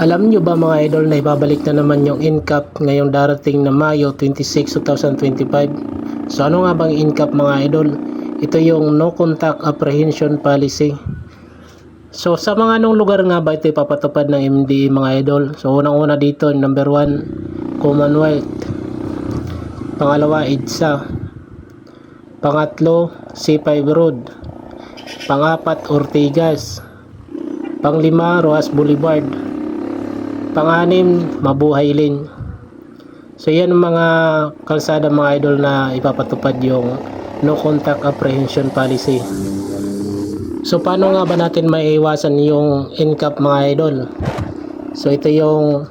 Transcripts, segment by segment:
Alam nyo ba mga idol na ibabalik na naman yung NCAP ngayong darating na Mayo 26, 2025? So ano nga bang NCAP mga idol? Ito yung No Contact Apprehension Policy. So sa mga anong lugar nga ba ito ipapatupad ng MDE mga idol? So unang-una dito, number 1, Commonwealth. Pangalawa, EDSA. Pangatlo, C5 Road. Pangapat, Ortigas. Panglima, Roas Boulevard. Panganim, Mabuhay Lane. So yan ang mga kalsada mga idol na ipapatupad yung no contact apprehension policy. So paano nga ba natin maiiwasan yung NCAP mga idol? So ito yung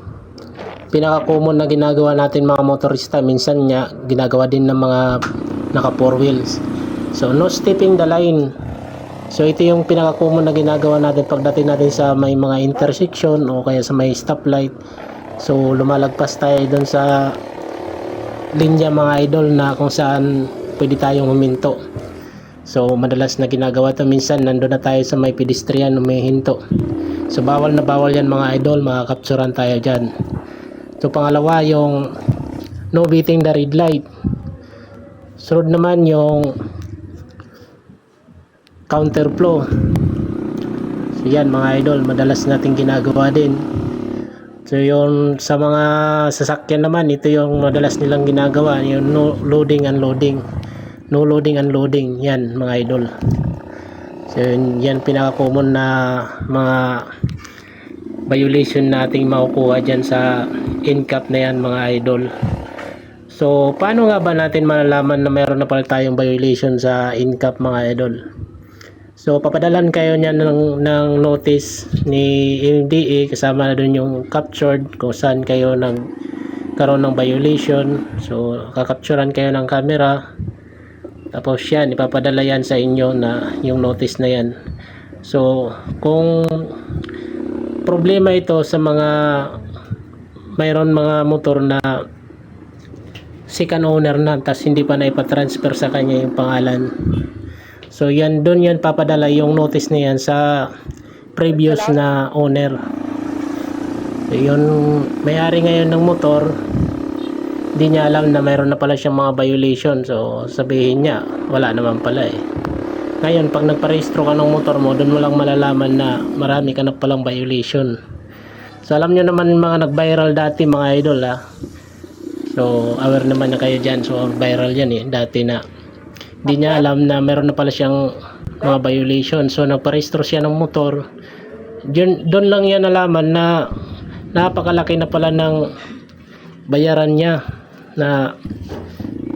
pinaka-common na ginagawa natin mga motorista. Minsan nga ginagawa din ng mga naka four wheels. So no stepping the line. So ito yung pinaka-common na ginagawa natin pagdating natin sa may mga intersection o kaya sa may stoplight. So lumalagpas tayo doon sa linya mga idol na kung saan pwede tayong huminto. So madalas na ginagawa to minsan nandun na tayo sa may pedestrian humihinto. So bawal na bawal yan mga idol, makakapturan tayo dyan. So pangalawa yung no beating the red light. Sunod naman yung counterflow. So yan mga idol, madalas natin ginagawa din. So yung sa mga sasakyan naman, ito yung madalas nilang ginagawa, yung no loading unloading. No loading unloading, yan mga idol. So yun, yan pinaka-common na mga violation nating makukuha dyan sa NCAP na yan mga idol. So paano nga ba natin malalaman na meron na pala tayong violation sa NCAP mga idol? So papadalan kayo niyan ng, ng notice ni MDA kasama na dun yung captured kung saan kayo nagkaroon ng violation. So kakapturan kayo ng camera. Tapos yan, ipapadala yan sa inyo na yung notice na yan. So kung problema ito sa mga mayroon mga motor na second owner na tapos hindi pa na ipatransfer sa kanya yung pangalan So yan doon yan papadala yung notice na yan sa previous na owner. So yun may-ari ngayon ng motor hindi niya alam na mayroon na pala siyang mga violation. So sabihin niya wala naman pala eh. Ngayon pag nagparehistro ka ng motor mo doon mo lang malalaman na marami ka na palang violation. So alam niyo naman mga nag-viral dati mga idol ha. So aware naman na kayo dyan. So viral yan eh dati na hindi niya alam na meron na pala siyang mga violation. So nagparehistro siya ng motor. Doon, lang yan nalaman na napakalaki na pala ng bayaran niya na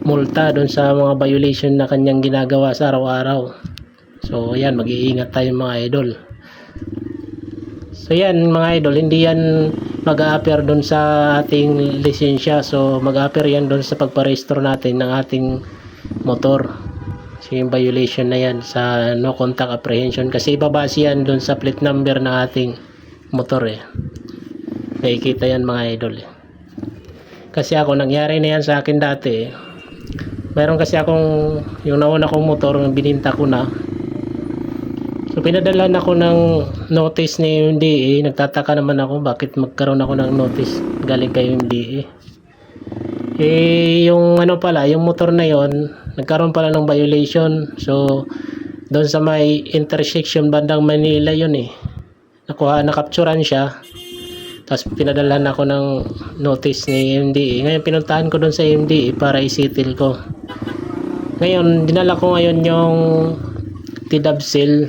multa doon sa mga violation na kanyang ginagawa sa araw-araw. So yan, mag-iingat tayo mga idol. So yan mga idol, hindi yan mag-a-appear doon sa ating lisensya. So mag-a-appear yan doon sa pagparehistro natin ng ating motor. So yung violation na yan sa no contact apprehension kasi ibabase yan doon sa plate number ng ating motor eh. Nakikita yan mga idol eh. Kasi ako nangyari na yan sa akin dati eh. Meron kasi akong yung nauna kong motor bininta ko na. So pinadala ako ng notice ni MDA. Nagtataka naman ako bakit magkaroon ako ng notice galing kay MDA. Eh yung ano pala, yung motor na yon nagkaroon pala ng violation. So, doon sa may intersection bandang Manila yun eh. Nakuha, nakapturan siya. Tapos pinadalhan ako ng notice ni MDE. Ngayon pinuntahan ko doon sa MDE para isitil ko. Ngayon, dinala ko ngayon yung TDAB seal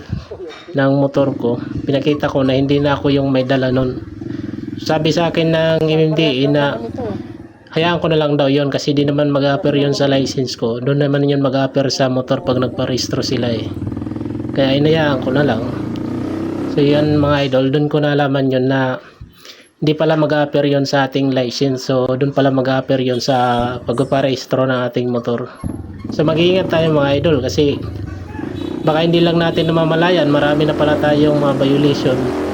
ng motor ko. Pinakita ko na hindi na ako yung may dala nun. Sabi sa akin ng MDE na hayaan ko na lang daw yon kasi di naman mag-appear yon sa license ko. Doon naman yon mag-appear sa motor pag nagparehistro sila eh. Kaya inayaan ko na lang. So yan mga idol doon ko nalaman yon na hindi pala mag-appear yon sa ating license. So doon pala mag-appear yon sa pagparehistro ng ating motor. So mag-iingat tayo mga idol kasi baka hindi lang natin namamalayan. Marami na pala tayong mga violation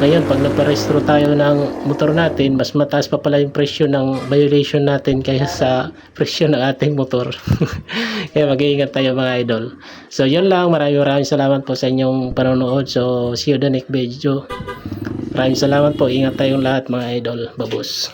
ngayon, pag nagparehistro tayo ng motor natin, mas mataas pa pala yung presyo ng violation natin kaysa sa presyo ng ating motor. Kaya mag-iingat tayo mga idol. So, yun lang. Maraming maraming salamat po sa inyong panonood. So, see you the next video. Maraming salamat po. Ingat tayong lahat mga idol. Babos.